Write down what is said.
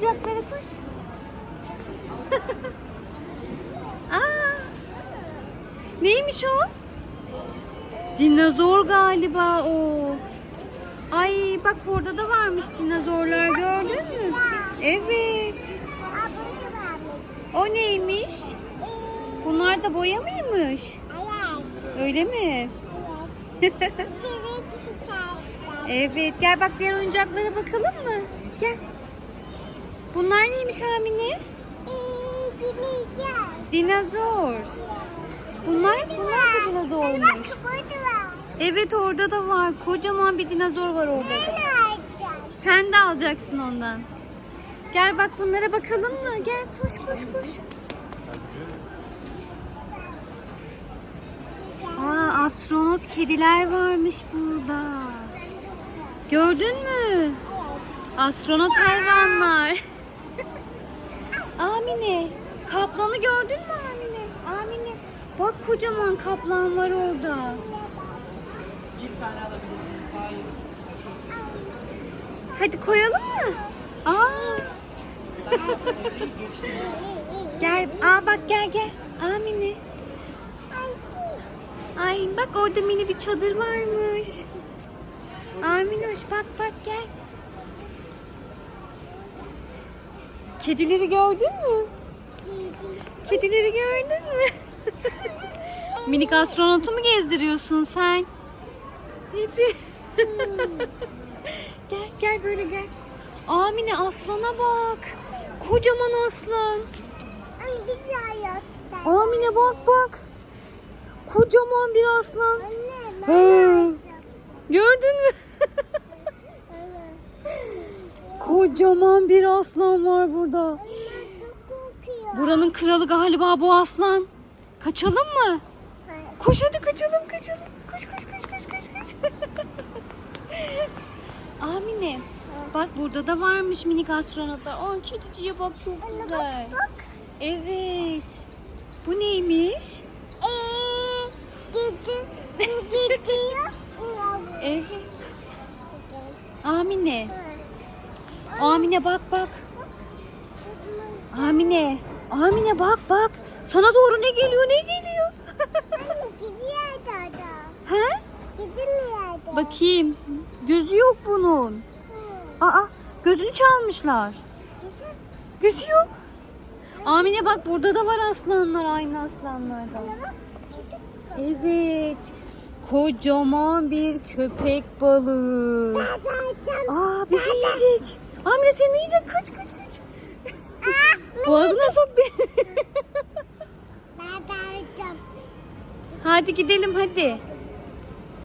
oyuncaklara koş. Aa, neymiş o? Dinozor galiba o. Ay bak burada da varmış dinozorlar gördün mü? Evet. O neymiş? Bunlar da boya mıymış? Öyle mi? Evet gel bak diğer oyuncaklara bakalım mı? Gel. Neymiş Amine? Dinozor. Bunlar, bunlar da dinozormuş. Evet orada da var. Kocaman bir dinozor var orada da. Sen de alacaksın ondan. Gel bak bunlara bakalım mı? Gel koş koş koş. Aa astronot kediler varmış burada. Gördün mü? Astronot hayvanlar. Amine, kaplanı gördün mü Amine? Amine, bak kocaman kaplan var orada. Hadi koyalım mı? Aa. Gel, aa bak gel gel. Amine. Ay bak orada mini bir çadır varmış. Aminoş bak bak gel. Kedileri gördün mü? Kedileri gördün mü? Minik astronotu mu gezdiriyorsun sen? Hadi. gel gel böyle gel. Amine aslana bak. Kocaman aslan. Amine bak bak. Kocaman bir aslan. Hı. Gördün mü? Kocaman bir aslan var burada. Buranın kralı galiba bu aslan. Kaçalım mı? Koş hadi kaçalım kaçalım. Koş koş koş koş koş koş. Amine. Bak burada da varmış minik astronotlar. Aa kediciye bak çok güzel. Evet. Bu neymiş? Evet. Amine. Amine bak bak. Amine. Amine bak bak. Sana doğru ne geliyor ne geliyor? He? Bakayım. Gözü yok bunun. Aa gözünü çalmışlar. Gözü yok. Amine bak burada da var aslanlar aynı aslanlardan. Evet. Kocaman bir köpek balığı. Aa bizi yiyecek. Amine seni yiyecek. Kaç kaç kaç. Boğazına soktu. hadi gidelim hadi.